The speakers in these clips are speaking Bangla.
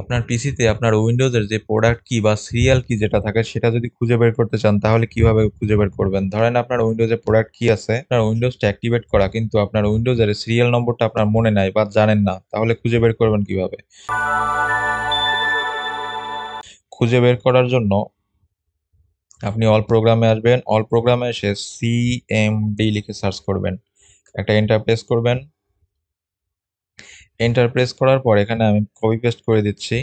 আপনার পিসিতে আপনার উইন্ডোজের যে প্রোডাক্ট কি বা সিরিয়াল কি যেটা থাকে সেটা যদি খুঁজে বের করতে চান, তাহলে কীভাবে খুঁজে বের করবেন? ধরেন আপনার উইন্ডোজে প্রোডাক্ট কি আছে, আপনার উইন্ডোজটা অ্যাক্টিভেট করা, কিন্তু আপনার উইন্ডোজের সিরিয়াল নম্বরটা আপনার মনে নাই বা জানেন না, তাহলে খুঁজে বের করবেন কীভাবে? খুঁজে বের করার জন্য আপনি অল প্রোগ্রামে আসবেন অল প্রোগ্রামে এসে সিএমডি লিখে সার্চ করবেন। একটা এন্টার প্রেস করবেন এন্টার প্রেস করার পর এখানে আমি কপি পেস্ট করে দিচ্ছি।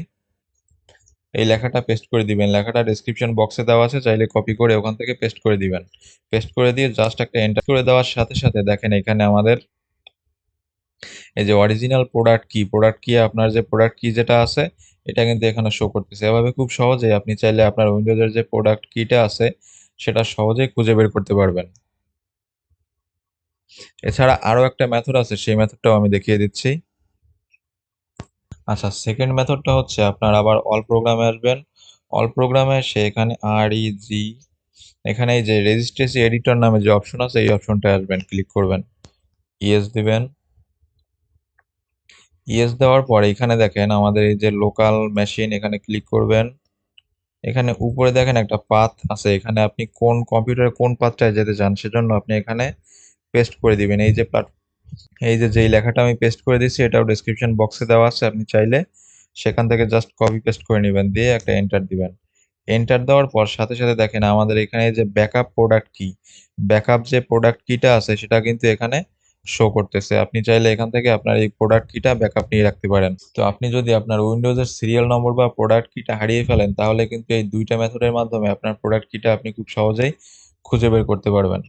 এই লেখাটা পেস্ট করে দিবেন। লেখাটা ডেসক্রিপশন বক্সে দেওয়া আছে, চাইলে কপি করে ওখান থেকে পেস্ট করে দিবেন। পেস্ট করে দিয়ে জাস্ট একটা এন্টার করে দেওয়ার সাথে সাথে দেখেন এখানে আমাদের এই যে অরিজিনাল প্রোডাক্ট কি প্রোডাক্ট কি আপনার যে প্রোডাক্ট কি যেটা আছে, এটা কিন্তু এখানে শো করতেছে। এভাবে খুব সহজে আপনি চাইলে আপনার উইন্ডোজের যে প্রোডাক্ট কিটা আছে, সেটা সহজেই খুঁজে বের করতে পারবেন। এছাড়া আরও একটা মেথড আছে, সেই মেথডটাও আমি দেখিয়ে দিচ্ছি। আচ্ছা সেকেন্ড মেথডটা হচ্ছে আপনার আবার অল প্রোগ্রামে আসবেন। অল প্রোগ্রামে এসে এখানে আর ই জি এখানে এই যে রেজিস্ট্রেসি এডিটর নামে যে অপশন আছে, এই অপশনটা আসবেন ক্লিক করবেন। ইয়েস দিবেন। ইয়েস দেওয়ার পর এখানে দেখেন আমাদের এই যে লোকাল মেশিন এখানে ক্লিক করবেন। এখানে উপরে দেখেন একটা পাথ আছে, এখানে আপনি কোন কম্পিউটারে কোন পাথটায় যেতে চান, সেজন্য আপনি এখানে পেস্ট করে দিবেন। এই যে এই যে, যেই লেখাটা আমি পেস্ট করে দিচ্ছি এটাও ডেসক্রিপশন বক্সে দেওয়া আছে। আপনি চাইলে সেখান থেকে জাস্ট কপি পেস্ট করে নেবেন, দিয়ে একটা এন্টার দিবেন। এন্টার দেওয়ার পর সাথে সাথে দেখেন, আমাদের এখানে যে ব্যাকআপ প্রোডাক্ট কি ব্যাকআপ যে প্রোডাক্ট কিটা আছে, সেটা কিন্তু এখানে শো করতেছে। আপনি চাইলে এখান থেকে আপনার এই প্রোডাক্ট কিটা ব্যাকআপ নিয়ে রাখতে পারেন। তো আপনি যদি আপনার উইন্ডোজের সিরিয়াল নম্বর বা প্রোডাক্ট কিটা হারিয়ে ফেলেন, তাহলে কিন্তু এই দুইটা মেথডের মাধ্যমে আপনার প্রোডাক্ট কিটা আপনি খুব সহজেই খুঁজে বের করতে পারবেন।